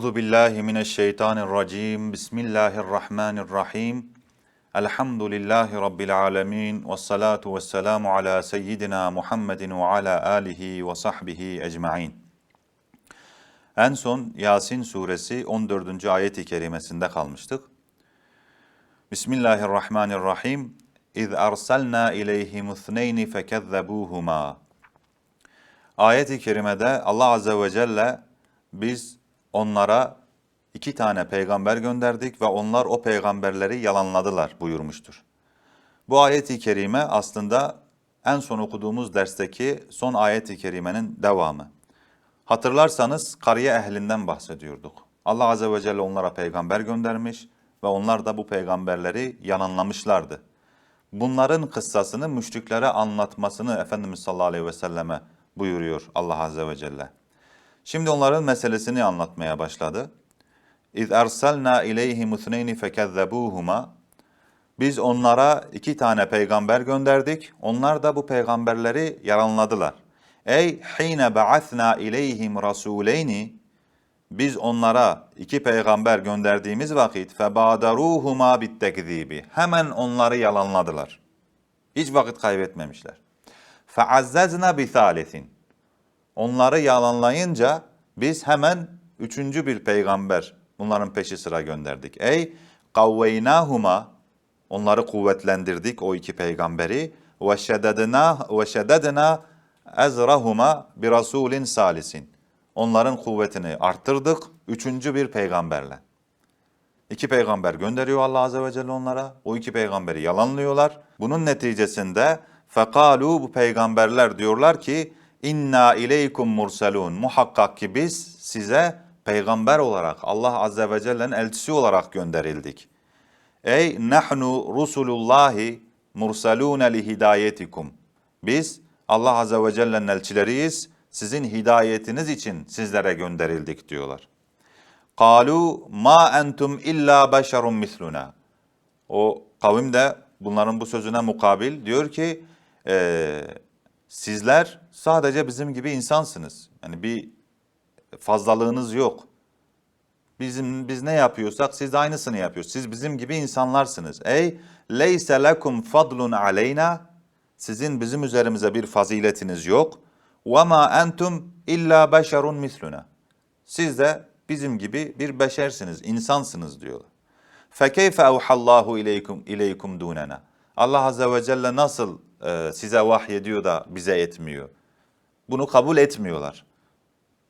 Euzu billahi mineşşeytanirracim. Bismillahirrahmanirrahim. Elhamdülillahi rabbil alamin ve salatu vesselamu ala seyyidina Muhammedin ve ala alihi ve sahbihi ecmaîn. En son Yasin suresi 14. ayet-i kerimesinde kalmıştık. Bismillahirrahmanirrahim. İz arsalna ileyhim ithneyni fekezzebuhuma. Ayet-i kerimede Allah azze ve celle biz onlara iki tane peygamber gönderdik ve onlar o peygamberleri yalanladılar buyurmuştur. Bu ayet-i kerime aslında en son okuduğumuz dersteki son ayet-i kerimenin devamı. Hatırlarsanız kariye ehlinden bahsediyorduk. Allah azze ve celle onlara peygamber göndermiş ve onlar da bu peygamberleri yalanlamışlardı. Bunların kıssasını müşriklere anlatmasını Efendimiz sallallahu aleyhi ve selleme buyuruyor Allah azze ve celle. Şimdi onların meselesini anlatmaya başladı. İz ersalna ileyhim ithneyni fekezzebuhuma. Biz onlara iki tane peygamber gönderdik. Onlar da bu peygamberleri yalanladılar. Ey hine ba'athna ileyhim rasuleyni. Biz onlara iki peygamber gönderdiğimiz vakit febadaruhuma bittekzibi. Hemen onları yalanladılar. Hiç vakit kaybetmemişler. Feazzazna bi thalithin. Onları yalanlayınca biz hemen üçüncü bir peygamber bunların peşi sıra gönderdik. Ey kavveynahuma onları kuvvetlendirdik o iki peygamberi ve şeddedna ve şeddedna ezrahuma bir rasulin salisin. Onların kuvvetini arttırdık üçüncü bir peygamberle. İki peygamber gönderiyor Allah Azze ve Celle onlara. O iki peygamberi yalanlıyorlar. Bunun neticesinde fekalu bu peygamberler diyorlar ki inna ileykum murselun. Muhakkak ki biz size peygamber olarak Allah Azze ve Celle'nin elçisi olarak gönderildik. Ey nahnu rusulullahi murselune li hidayetikum. Biz Allah Azze ve Celle'nin elçileriyiz. Sizin hidayetiniz için sizlere gönderildik diyorlar. Kalu ma entum illa beşerun misluna. O kavim de bunların bu sözüne mukabil diyor ki e, sizler sadece bizim gibi insansınız. Yani bir fazlalığınız yok. Bizim biz ne yapıyorsak siz de aynısını yapıyorsunuz. Siz bizim gibi insanlarsınız. Ey leyse lekum fadlun aleyna. Sizin bizim üzerimize bir faziletiniz yok. Ve ma entum illa beşerun misluna. Siz de bizim gibi bir beşersiniz, insansınız diyorlar. Fekeyfe evhallahu ileykum ileykum dunena. Allah azze ve celle nasıl e, size vahyediyor da bize etmiyor? Bunu kabul etmiyorlar.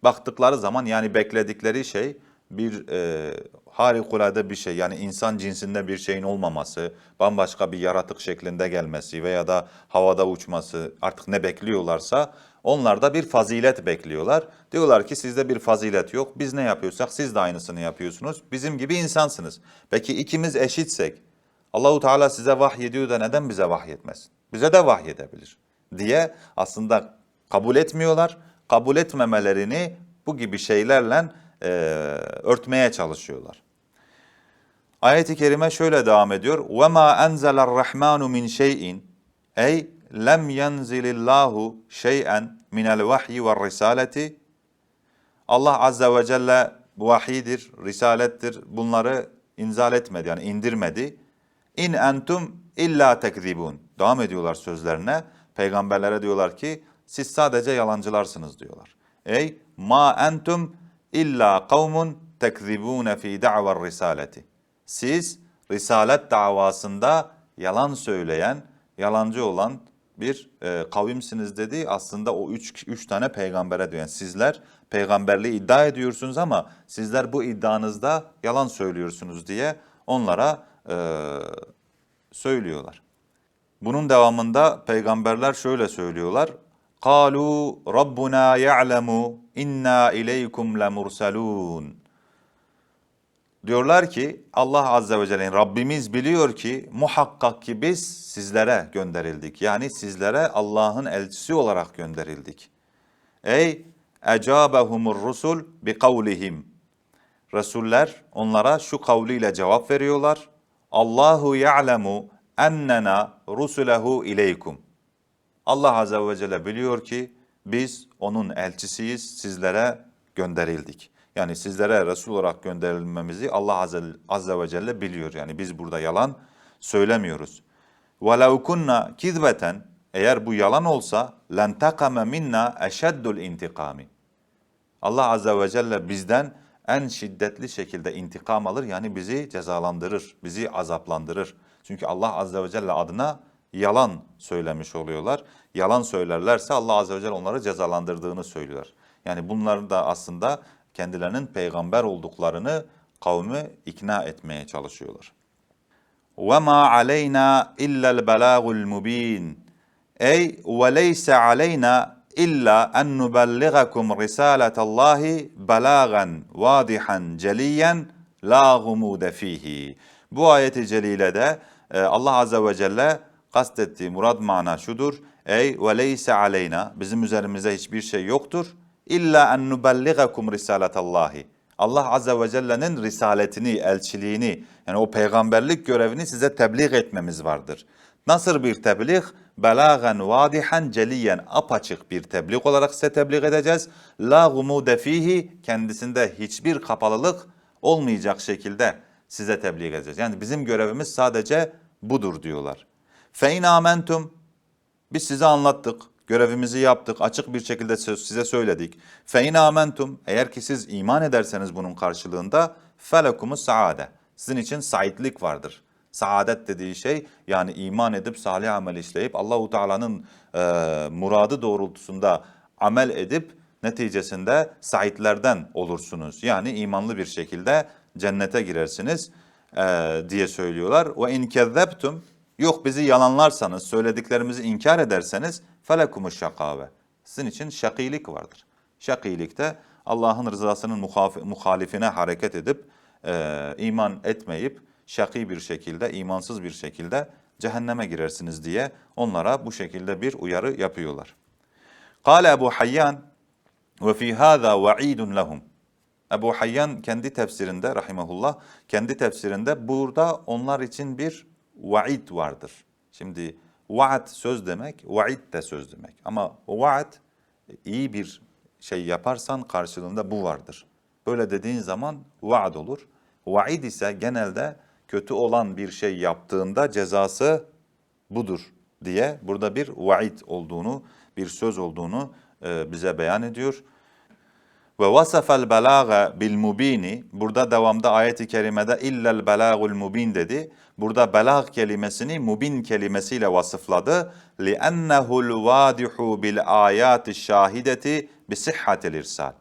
Baktıkları zaman yani bekledikleri şey bir e, harikulade bir şey. Yani insan cinsinde bir şeyin olmaması, bambaşka bir yaratık şeklinde gelmesi veya da havada uçması artık ne bekliyorlarsa onlar da bir fazilet bekliyorlar. Diyorlar ki sizde bir fazilet yok. Biz ne yapıyorsak siz de aynısını yapıyorsunuz. Bizim gibi insansınız. Peki ikimiz eşitsek Allahu Teala size vahyediyor da neden bize vahyetmesin? Bize de vahyedebilir diye aslında kabul etmiyorlar. Kabul etmemelerini bu gibi şeylerle e, örtmeye çalışıyorlar. Ayet-i kerime şöyle devam ediyor. وَمَا أَنْزَلَ الرَّحْمَانُ مِنْ شَيْءٍ Ey lem yenzilillahu şey'en minel vahyi ve risaleti Allah azze ve celle bu vahidir, risalettir. Bunları inzal etmedi yani indirmedi. İn entum illa tekzibun. Devam ediyorlar sözlerine. Peygamberlere diyorlar ki siz sadece yalancılarsınız diyorlar. Ey ma entum illa kavmun tekzibune fi da'var risaleti. Siz risalet davasında yalan söyleyen, yalancı olan bir e, kavimsiniz dedi. Aslında o üç, üç tane peygambere diyor. Yani sizler peygamberliği iddia ediyorsunuz ama sizler bu iddianızda yalan söylüyorsunuz diye onlara e, söylüyorlar. Bunun devamında peygamberler şöyle söylüyorlar. قَالُوا رَبُّنَا يَعْلَمُ اِنَّا اِلَيْكُمْ لَمُرْسَلُونَ Diyorlar ki Allah Azze ve Celle'nin Rabbimiz biliyor ki muhakkak ki biz sizlere gönderildik. Yani sizlere Allah'ın elçisi olarak gönderildik. Ey ecabehumur rusul bi kavlihim. Resuller onlara şu kavliyle cevap veriyorlar. Allahu ya'lemu ennena rusulehu ileykum. Allah Azze ve Celle biliyor ki biz onun elçisiyiz, sizlere gönderildik. Yani sizlere Resul olarak gönderilmemizi Allah Azze, Azze ve Celle biliyor. Yani biz burada yalan söylemiyoruz. وَلَوْ كُنَّا كِذْبَةً Eğer bu yalan olsa لَنْتَقَمَ minna eşeddul intikami. Allah Azze ve Celle bizden en şiddetli şekilde intikam alır. Yani bizi cezalandırır, bizi azaplandırır. Çünkü Allah Azze ve Celle adına yalan söylemiş oluyorlar. Yalan söylerlerse Allah Azze ve Celle onları cezalandırdığını söylüyor. Yani bunların da aslında kendilerinin peygamber olduklarını kavmi ikna etmeye çalışıyorlar. وَمَا عَلَيْنَا إِلَّا الْبَلَاغُ الْمُب۪ينَ Ey وَلَيْسَ عَلَيْنَا إِلَّا أَنْ نُبَلِّغَكُمْ رِسَالَةَ اللّٰهِ بَلَاغًا وَاضِحًا جَلِيًّا لَا غُمُودَ ف۪يهِ Bu ayeti celilede e, Allah Azze ve Celle kastettiği murad mana şudur. Ey ve leyse aleyna bizim üzerimize hiçbir şey yoktur. İlla en nubelligakum risalatallahi. Allah Azze ve Celle'nin risaletini, elçiliğini yani o peygamberlik görevini size tebliğ etmemiz vardır. Nasıl bir tebliğ? Belagen vadihen celiyen apaçık bir tebliğ olarak size tebliğ edeceğiz. La gumude fihi kendisinde hiçbir kapalılık olmayacak şekilde size tebliğ edeceğiz. Yani bizim görevimiz sadece budur diyorlar. Fe in amentum biz size anlattık, görevimizi yaptık, açık bir şekilde size söyledik. Fe in amentum eğer ki siz iman ederseniz bunun karşılığında felekumus saade. Sizin için saitlik vardır. Saadet dediği şey yani iman edip salih amel işleyip Allahu Teala'nın e, muradı doğrultusunda amel edip neticesinde saitlerden olursunuz. Yani imanlı bir şekilde cennete girersiniz e, diye söylüyorlar. Ve in kezzebtum Yok bizi yalanlarsanız, söylediklerimizi inkar ederseniz felekumu şakave. Sizin için şakilik vardır. Şakilikte Allah'ın rızasının muhalifine hareket edip e, iman etmeyip şaki bir şekilde, imansız bir şekilde cehenneme girersiniz diye onlara bu şekilde bir uyarı yapıyorlar. Kale Ebu Hayyan ve fi hâzâ va'idun lehum. Ebu Hayyan kendi tefsirinde rahimahullah kendi tefsirinde burada onlar için bir vaid vardır. Şimdi vaat söz demek, vaid de söz demek. Ama vaat iyi bir şey yaparsan karşılığında bu vardır. Böyle dediğin zaman vaad olur. Vaid ise genelde kötü olan bir şey yaptığında cezası budur diye burada bir vaid olduğunu, bir söz olduğunu e, bize beyan ediyor. Ve vasafel belâge bil mubini burada devamda ayeti kerimede illel belâgul mubin dedi. Burada belag kelimesini mubin kelimesiyle vasıfladı. Li'ennehu'l vâdihu bil âyâti şahideti bi sihhatil irsal.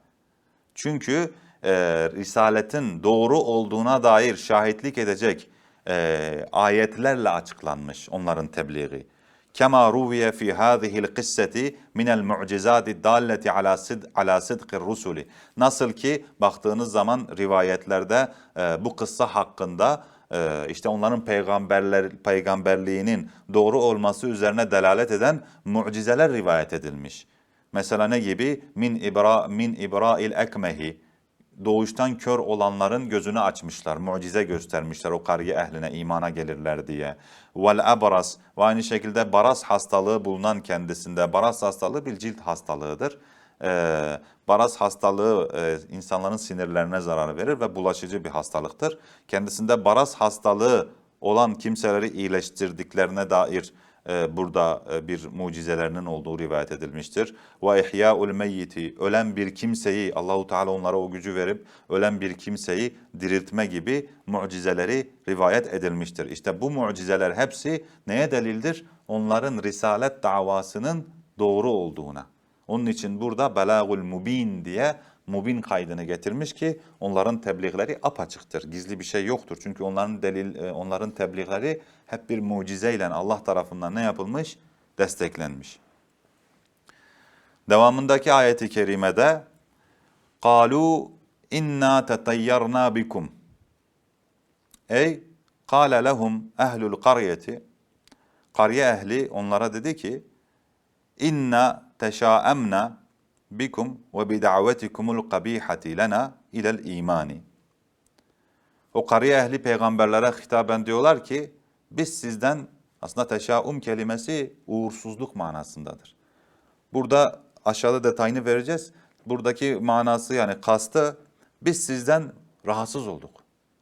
Çünkü e, risaletin doğru olduğuna dair şahitlik edecek e, ayetlerle açıklanmış onların tebliği. Kema ruviye fi hâzihil kısseti minel mu'cizâti dâlleti ala, sid, ala sidqir rusuli. Nasıl ki baktığınız zaman rivayetlerde e, bu kıssa hakkında e, işte onların peygamberler peygamberliğinin doğru olması üzerine delalet eden mucizeler rivayet edilmiş. Mesela ne gibi? Min ibra min ibra'il ekmehi doğuştan kör olanların gözünü açmışlar, mucize göstermişler o kariye ehline imana gelirler diye. Vel abras ve aynı şekilde baras hastalığı bulunan kendisinde. Baras hastalığı bir cilt hastalığıdır. Ee, baras hastalığı e, insanların sinirlerine zarar verir ve bulaşıcı bir hastalıktır. Kendisinde baras hastalığı olan kimseleri iyileştirdiklerine dair burada e, bir mucizelerinin olduğu rivayet edilmiştir. Ve ihya'ul meyyiti ölen bir kimseyi Allahu Teala onlara o gücü verip ölen bir kimseyi diriltme gibi mucizeleri rivayet edilmiştir. İşte bu mucizeler hepsi neye delildir? Onların risalet davasının doğru olduğuna. Onun için burada belagul mubin diye mubin kaydını getirmiş ki onların tebliğleri apaçıktır. Gizli bir şey yoktur. Çünkü onların delil e, onların tebliğleri hep bir mucizeyle Allah tarafından ne yapılmış? Desteklenmiş. Devamındaki ayeti kerimede قالوا inna tatayyarna bikum. Ey kâle lehum ehlul qaryeti Kariye ehli onlara dedi ki inna teşaemna bikum ve bi davetikumul kabihati lena ilel imani. O kariye ehli peygamberlere hitaben diyorlar ki biz sizden aslında teşaum kelimesi uğursuzluk manasındadır. Burada aşağıda detayını vereceğiz. Buradaki manası yani kastı Biz sizden rahatsız olduk.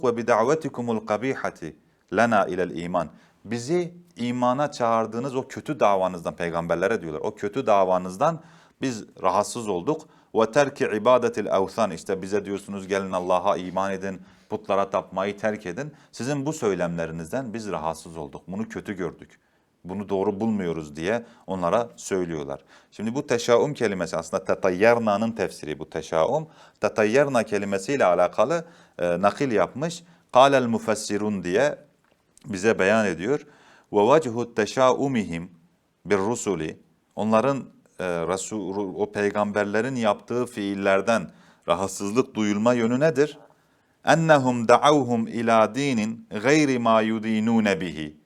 Ve bi davetikumul kabihati lena ilel iman. Bizi imana çağırdığınız o kötü davanızdan peygamberlere diyorlar. O kötü davanızdan biz rahatsız olduk. Ve terki ibadetil evsan işte bize diyorsunuz gelin Allah'a iman edin, putlara tapmayı terk edin. Sizin bu söylemlerinizden biz rahatsız olduk. Bunu kötü gördük. Bunu doğru bulmuyoruz diye onlara söylüyorlar. Şimdi bu teşaum kelimesi aslında tetayyerna'nın tefsiri bu teşaum. Tetayyerna kelimesiyle alakalı e, nakil yapmış. Kâlel mufessirun diye bize beyan ediyor. Ve vechu teşaumihim bir rusuli onların e, Resul, o peygamberlerin yaptığı fiillerden rahatsızlık duyulma yönü nedir? Ennehum da'avhum ila dinin gayri ma yudinune bihi.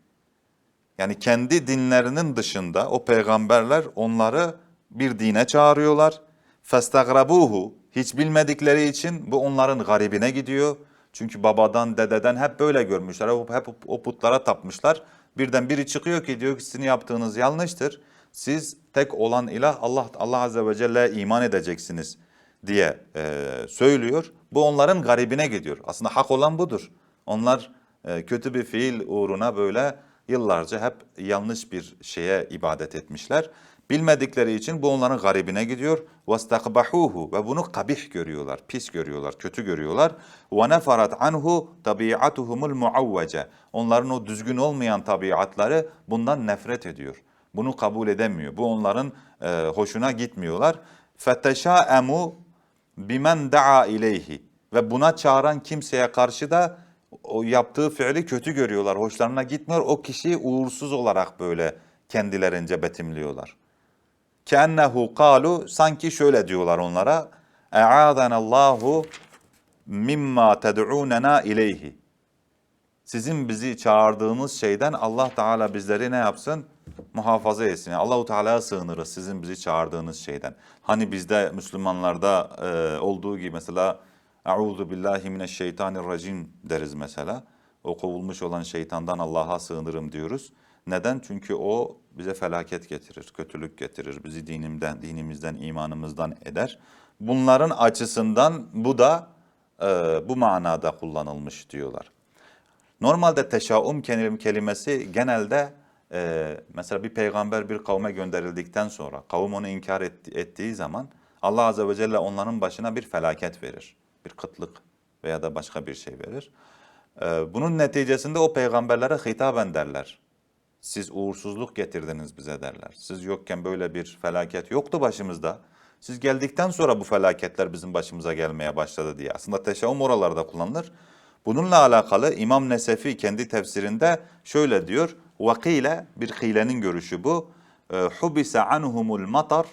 Yani kendi dinlerinin dışında o peygamberler onları bir dine çağırıyorlar. Festagrabuhu hiç bilmedikleri için bu onların garibine gidiyor. Çünkü babadan, dededen hep böyle görmüşler. Hep, o putlara tapmışlar. Birden biri çıkıyor ki diyor ki sizin yaptığınız yanlıştır. Siz tek olan ilah Allah Allah azze ve celle iman edeceksiniz diye e, söylüyor. Bu onların garibine gidiyor. Aslında hak olan budur. Onlar e, kötü bir fiil uğruna böyle yıllarca hep yanlış bir şeye ibadet etmişler. Bilmedikleri için bu onların garibine gidiyor. وَاسْتَقْبَحُوهُ Ve bunu kabih görüyorlar, pis görüyorlar, kötü görüyorlar. وَنَفَرَتْ عَنْهُ طَبِيعَتُهُمُ الْمُعَوَّجَ Onların o düzgün olmayan tabiatları bundan nefret ediyor. Bunu kabul edemiyor. Bu onların e, hoşuna gitmiyorlar. Feteşâemu bimen daa ileyhi ve buna çağıran kimseye karşı da o yaptığı fiili kötü görüyorlar. Hoşlarına gitmiyor. O kişiyi uğursuz olarak böyle kendilerince betimliyorlar. Kennehu kalu sanki şöyle diyorlar onlara. E'adanallahu mimma ted'unena ileyhi. Sizin bizi çağırdığınız şeyden Allah Teala bizleri ne yapsın? Muhafaza etsin. Allahu Teala'ya sığınırız sizin bizi çağırdığınız şeyden. Hani bizde Müslümanlarda e, olduğu gibi mesela Euzu billahi mineşşeytanirracim deriz mesela. O kovulmuş olan şeytandan Allah'a sığınırım diyoruz. Neden? Çünkü o bize felaket getirir, kötülük getirir, bizi dinimden, dinimizden, imanımızdan eder. Bunların açısından bu da e, bu manada kullanılmış diyorlar. Normalde teşaum kelim- kelimesi genelde e, mesela bir peygamber bir kavme gönderildikten sonra kavim onu inkar et- ettiği zaman Allah Azze ve Celle onların başına bir felaket verir. Bir kıtlık veya da başka bir şey verir. E, bunun neticesinde o peygamberlere hitaben derler. Siz uğursuzluk getirdiniz bize derler. Siz yokken böyle bir felaket yoktu başımızda. Siz geldikten sonra bu felaketler bizim başımıza gelmeye başladı diye. Aslında teşaum oralarda kullanılır. Bununla alakalı İmam Nesefi kendi tefsirinde şöyle diyor. Vakile bir hilenin görüşü bu. E, Hubise anhumul matar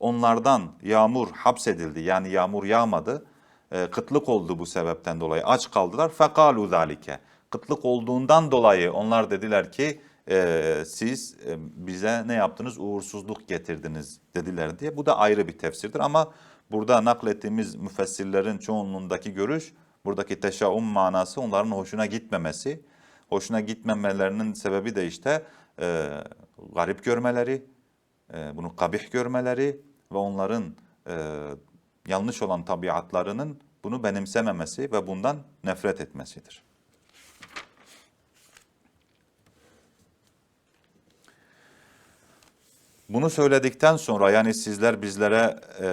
onlardan yağmur hapsedildi. Yani yağmur yağmadı. E, kıtlık oldu bu sebepten dolayı. Aç kaldılar. Fekalu zalike. Kıtlık olduğundan dolayı onlar dediler ki e, siz e, bize ne yaptınız? Uğursuzluk getirdiniz dediler diye. Bu da ayrı bir tefsirdir ama burada naklettiğimiz müfessirlerin çoğunluğundaki görüş buradaki teşaum manası onların hoşuna gitmemesi. Hoşuna gitmemelerinin sebebi de işte e, garip görmeleri, e, bunu kabih görmeleri ve onların e, yanlış olan tabiatlarının bunu benimsememesi ve bundan nefret etmesidir. Bunu söyledikten sonra yani sizler bizlere e,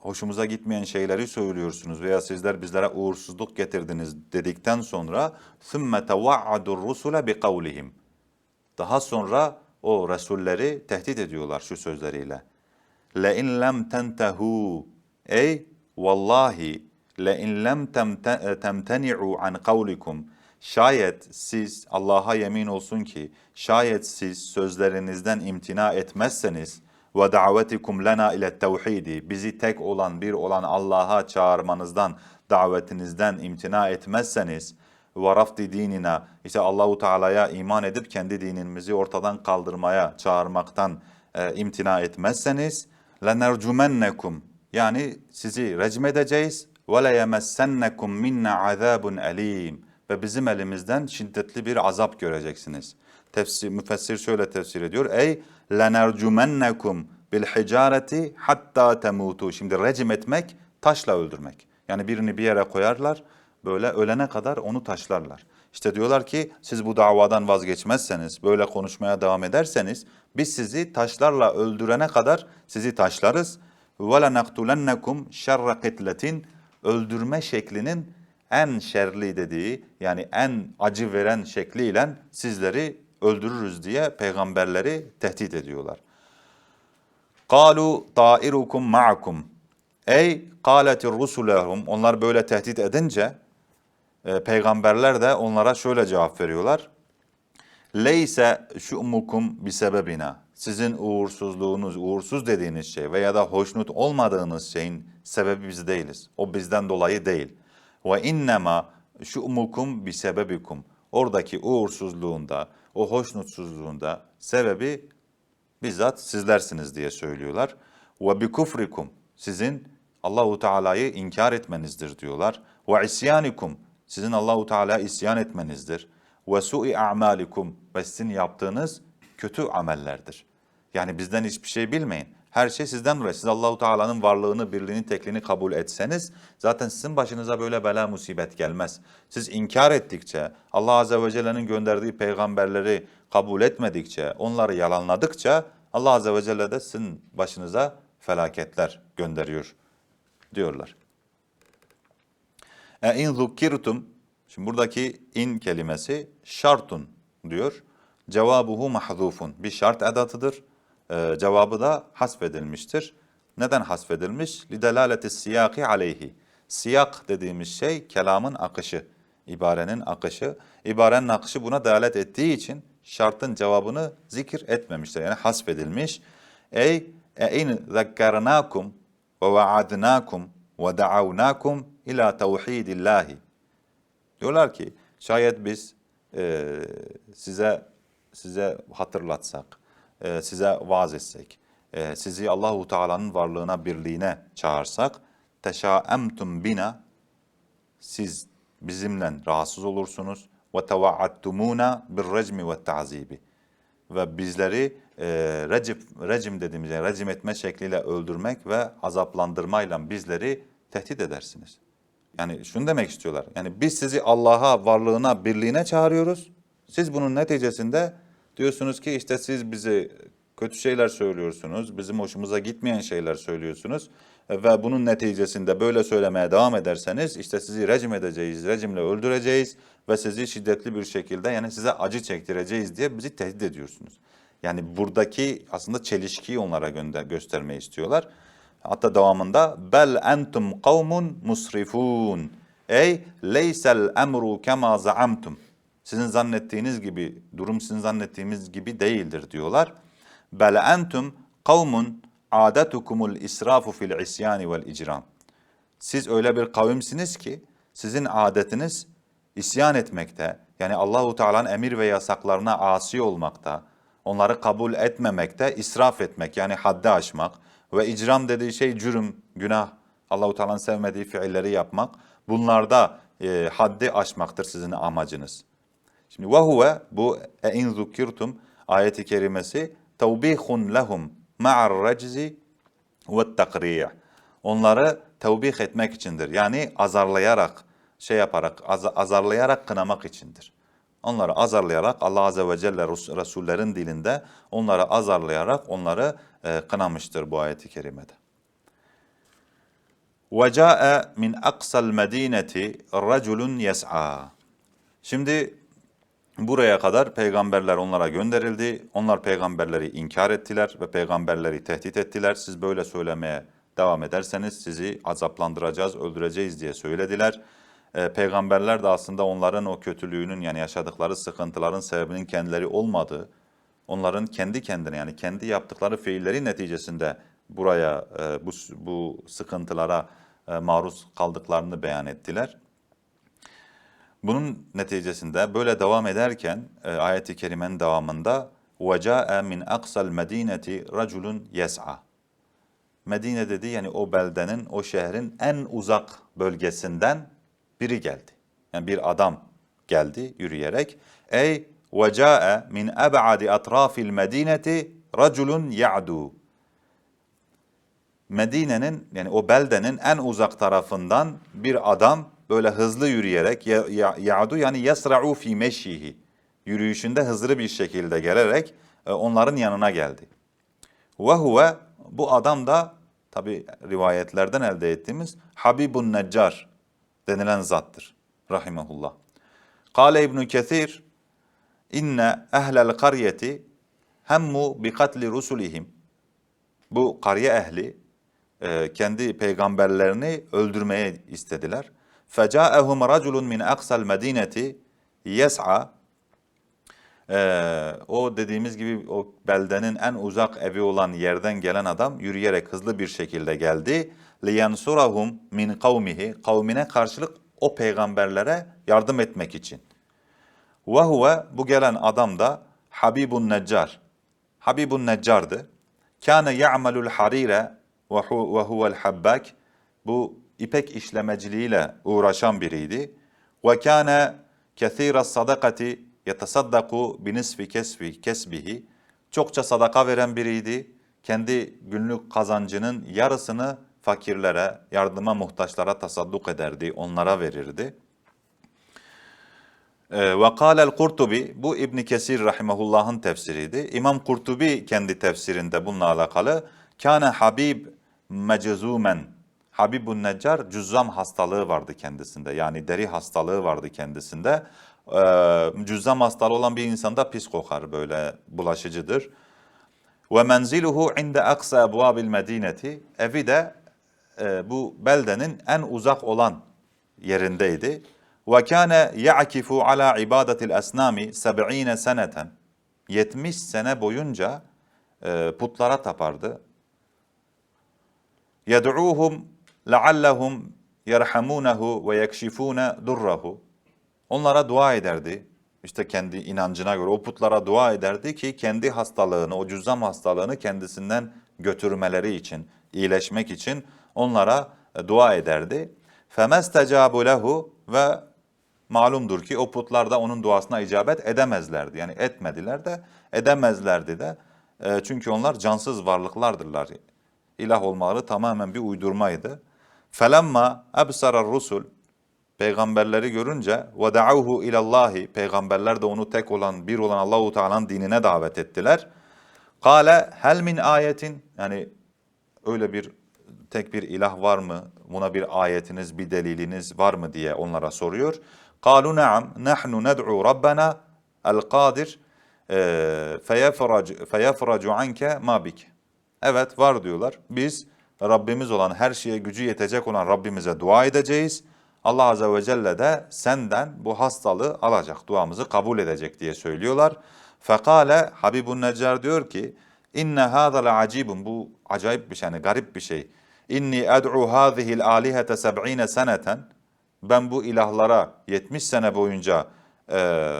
hoşumuza gitmeyen şeyleri söylüyorsunuz veya sizler bizlere uğursuzluk getirdiniz dedikten sonra ثُمَّ تَوَعَّدُ الرُّسُلَ بِقَوْلِهِمْ Daha sonra o Resulleri tehdit ediyorlar şu sözleriyle. لَاِنْ لَمْ تَنْتَهُوا Ey vallahi لَاِنْ لَمْ تَمْتَنِعُوا عَنْ قَوْلِكُمْ Şayet siz Allah'a yemin olsun ki şayet siz sözlerinizden imtina etmezseniz ve davetikum lena ile tevhidi. Bizi tek olan bir olan Allah'a çağırmanızdan davetinizden imtina etmezseniz ve rafti dinina. İşte Allahu Teala'ya iman edip kendi dinimizi ortadan kaldırmaya çağırmaktan e, imtina etmezseniz lenercumennekum. Yani sizi recm edeceğiz. Ve le minna azabun alim ve bizim elimizden şiddetli bir azap göreceksiniz. Tefsir, müfessir şöyle tefsir ediyor. Ey lenercumennekum bil hicareti hatta temutu. Şimdi recim etmek taşla öldürmek. Yani birini bir yere koyarlar, böyle ölene kadar onu taşlarlar. İşte diyorlar ki siz bu davadan vazgeçmezseniz, böyle konuşmaya devam ederseniz biz sizi taşlarla öldürene kadar sizi taşlarız. وَلَنَقْتُلَنَّكُمْ شَرَّ قِتْلَةٍ Öldürme şeklinin en şerli dediği yani en acı veren şekliyle sizleri öldürürüz diye peygamberleri tehdit ediyorlar. Kalu ta'irukum ma'akum. Ey kâleti rusulehum. Onlar böyle tehdit edince e, peygamberler de onlara şöyle cevap veriyorlar. Leyse şu'mukum bi sebebina. Sizin uğursuzluğunuz, uğursuz dediğiniz şey veya da hoşnut olmadığınız şeyin sebebi biz değiliz. O bizden dolayı değil. Ve innema şu'mukum bi sebebikum. Oradaki uğursuzluğunda, o hoşnutsuzluğunda sebebi bizzat sizlersiniz diye söylüyorlar. Ve bi kufrikum. Sizin Allahu Teala'yı inkar etmenizdir diyorlar. Ve isyanikum. Sizin Allahu Teala isyan etmenizdir. Ve su'i a'malikum. Ve sizin yaptığınız kötü amellerdir. Yani bizden hiçbir şey bilmeyin. Her şey sizden dolayı. Siz Allahu Teala'nın varlığını, birliğini, tekliğini kabul etseniz zaten sizin başınıza böyle bela musibet gelmez. Siz inkar ettikçe, Allah Azze ve Celle'nin gönderdiği peygamberleri kabul etmedikçe, onları yalanladıkça Allah Azze ve Celle de sizin başınıza felaketler gönderiyor diyorlar. E in zukkirtum Şimdi buradaki in kelimesi şartun diyor. Cevabuhu mahzufun. Bir şart edatıdır. Ee, cevabı da hasfedilmiştir. Neden hasfedilmiş? Lidelaleti siyaki aleyhi. Siyak dediğimiz şey kelamın akışı, ibarenin akışı. İbarenin akışı buna delalet ettiği için şartın cevabını zikir etmemiştir. Yani hasfedilmiş. Ey e in zekkernakum ve vaadnakum ve da'avnakum ila tevhidillahi. Diyorlar ki şayet biz e, size size hatırlatsak, e, size vaaz etsek, e, sizi Allahu Teala'nın varlığına, birliğine çağırsak, teşaemtum bina siz bizimle rahatsız olursunuz ve tevaattumuna bir recmi ve ta'zibi ve bizleri e, recim, recim dediğimiz yani recim etme şekliyle öldürmek ve azaplandırmayla bizleri tehdit edersiniz. Yani şunu demek istiyorlar. Yani biz sizi Allah'a, varlığına, birliğine çağırıyoruz. Siz bunun neticesinde diyorsunuz ki işte siz bize kötü şeyler söylüyorsunuz, bizim hoşumuza gitmeyen şeyler söylüyorsunuz ve bunun neticesinde böyle söylemeye devam ederseniz işte sizi rejim edeceğiz, rejimle öldüreceğiz ve sizi şiddetli bir şekilde yani size acı çektireceğiz diye bizi tehdit ediyorsunuz. Yani buradaki aslında çelişkiyi onlara gönder göstermeyi istiyorlar. Hatta devamında bel entum kavmun musrifun. Ey leysel emru kema zaamtum. Sizin zannettiğiniz gibi, durum sizin zannettiğimiz gibi değildir diyorlar. Bel entum kavmun adetukumul israfu fil isyani vel icram. Siz öyle bir kavimsiniz ki sizin adetiniz isyan etmekte, yani Allahu Teala'nın emir ve yasaklarına asi olmakta, onları kabul etmemekte, israf etmek yani haddi aşmak ve icram dediği şey cürüm, günah, Allahu Teala'nın sevmediği fiilleri yapmak. Bunlarda e, haddi aşmaktır sizin amacınız. Şimdi ve huve bu e in zukirtum ayeti kerimesi tevbihun lehum ma'ar reczi ve takriy. Onları tevbih etmek içindir. Yani azarlayarak, şey yaparak, az, azarlayarak kınamak içindir. Onları azarlayarak Allah Azze ve Celle Resullerin dilinde onları azarlayarak onları e, kınamıştır bu ayeti kerimede. وَجَاءَ مِنْ أَقْصَى الْمَد۪ينَةِ رَجُلٌ يَسْعَى Şimdi buraya kadar peygamberler onlara gönderildi. Onlar peygamberleri inkar ettiler ve peygamberleri tehdit ettiler. Siz böyle söylemeye devam ederseniz sizi azaplandıracağız, öldüreceğiz diye söylediler. E, peygamberler de aslında onların o kötülüğünün yani yaşadıkları sıkıntıların sebebinin kendileri olmadığı, onların kendi kendine yani kendi yaptıkları fiilleri neticesinde buraya e, bu, bu sıkıntılara e, maruz kaldıklarını beyan ettiler. Bunun neticesinde böyle devam ederken e, ayeti kerimenin devamında وَجَاءَ مِنْ أَقْصَى الْمَد۪ينَةِ رَجُلٌ يَسْعَى Medine dedi yani o beldenin, o şehrin en uzak bölgesinden biri geldi. Yani bir adam geldi yürüyerek. Ey وَجَاءَ مِنْ أَبْعَدِ أَطْرَافِ الْمَد۪ينَةِ رَجُلٌ يَعْدُوا Medine'nin yani o beldenin en uzak tarafından bir adam böyle hızlı yürüyerek ya, ya, ya'du yani yasra'u fi meşyihi yürüyüşünde hızlı bir şekilde gelerek e, onların yanına geldi. Ve huve bu adam da tabi rivayetlerden elde ettiğimiz Habibun Neccar denilen zattır. Rahimehullah. Kale İbn Kesir inne ehlel karyeti hemmu bi katli rusulihim. Bu kariye ehli e, kendi peygamberlerini öldürmeye istediler. Fecaehum raculun min aksal medineti yes'a ee, o dediğimiz gibi o beldenin en uzak evi olan yerden gelen adam yürüyerek hızlı bir şekilde geldi. لِيَنْصُرَهُمْ min kavmihi Kavmine karşılık o peygamberlere yardım etmek için. وَهُوَ Bu gelen adam da Habibun Neccar. Habibun Neccar'dı. Kâne ya'melul harire ve huvel habbak. Bu ipek işlemeciliğiyle uğraşan biriydi. Ve kâne kethîre sadakati yetesaddaku binisfi kesbi kesbihi. Çokça sadaka veren biriydi. Kendi günlük kazancının yarısını fakirlere, yardıma muhtaçlara tasadduk ederdi, onlara verirdi. Ee, Ve kâlel Kurtubi, bu İbn Kesir rahimehullah'ın tefsiriydi. İmam Kurtubi kendi tefsirinde bununla alakalı. Kâne Habib meczumen. Habibun Neccar cüzzam hastalığı vardı kendisinde. Yani deri hastalığı vardı kendisinde. Ee, cüzzam hastalığı olan bir insanda pis kokar böyle bulaşıcıdır. Ve menziluhu inde aksa ebvabil medineti. Evi de e, bu beldenin en uzak olan yerindeydi. Ve kâne ya'kifu ala ibadetil esnami 70 seneten. 70 sene boyunca e, putlara tapardı. Yed'uhum leallehum yerhamunehu ve yekşifune durrahu. Onlara dua ederdi. İşte kendi inancına göre o putlara dua ederdi ki kendi hastalığını, o cüzzam hastalığını kendisinden götürmeleri için, iyileşmek için onlara e, dua ederdi. فَمَسْتَجَابُ lehu ve malumdur ki o putlar da onun duasına icabet edemezlerdi. Yani etmediler de edemezlerdi de. E, çünkü onlar cansız varlıklardırlar. İlah olmaları tamamen bir uydurmaydı. Felemma ebsarar rusul peygamberleri görünce ve da'uhu ilallahi peygamberler de onu tek olan bir olan Allahu Teala'nın dinine davet ettiler. Kale hel min ayetin yani öyle bir tek bir ilah var mı? Buna bir ayetiniz, bir deliliniz var mı diye onlara soruyor. Kalu na'am nahnu ned'u rabbena el kadir e, feyefracu anke mabik. Evet var diyorlar. Biz Rabbimiz olan her şeye gücü yetecek olan Rabbimize dua edeceğiz. Allah Azze ve Celle de senden bu hastalığı alacak, duamızı kabul edecek diye söylüyorlar. Fekale Habibun Necar diyor ki, inne hâzel acibun, bu acayip bir şey, yani garip bir şey. İnni ed'u hâzihil âlihete seb'ine seneten, ben bu ilahlara 70 sene boyunca e,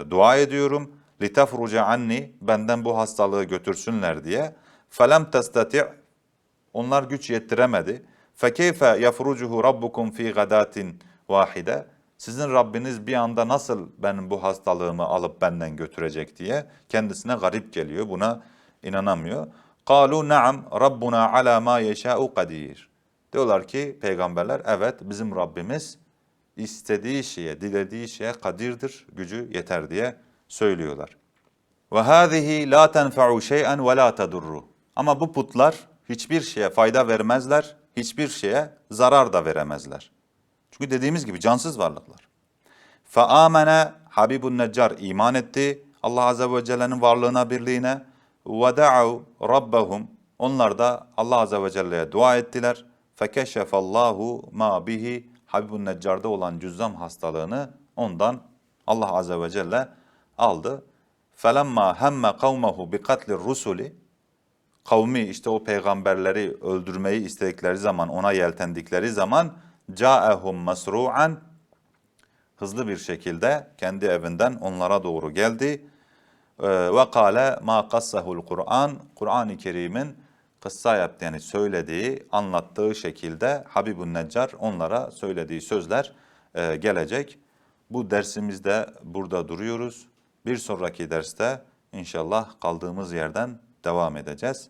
dua ediyorum. Litefruce anni, benden bu hastalığı götürsünler diye. Felem testati' onlar güç yettiremedi. Fekeyfe yefrucuhu rabbukum fi gadatin vahide. Sizin Rabbiniz bir anda nasıl benim bu hastalığımı alıp benden götürecek diye kendisine garip geliyor. Buna inanamıyor. Kalu naam rabbuna ala ma yeşâ'u kadir. Diyorlar ki peygamberler evet bizim Rabbimiz istediği şeye, dilediği şeye kadirdir, gücü yeter diye söylüyorlar. Ve hâzihi la tenfe'u şey'en ve la tedurru. Ama bu putlar hiçbir şeye fayda vermezler, hiçbir şeye zarar da veremezler. Çünkü dediğimiz gibi cansız varlıklar. Faamene Habibun Neccar iman etti Allah Azze ve Celle'nin varlığına, birliğine. Ve da'u rabbahum onlar da Allah Azze ve Celle'ye dua ettiler. Fekeşefallahu ma bihi Habibun Neccar'da olan cüzzam hastalığını ondan Allah Azze ve Celle aldı. Felemma hemme kavmehu bi katlir rusuli Kavmi işte o peygamberleri öldürmeyi istedikleri zaman, ona yeltendikleri zaman ca'ehum masru'an hızlı bir şekilde kendi evinden onlara doğru geldi. Ee, ve kâle ma kassahul Kur'an Kur'an-ı Kerim'in kıssa yaptı yani söylediği, anlattığı şekilde Habibun Neccar onlara söylediği sözler e, gelecek. Bu dersimizde burada duruyoruz. Bir sonraki derste inşallah kaldığımız yerden devam edeceğiz.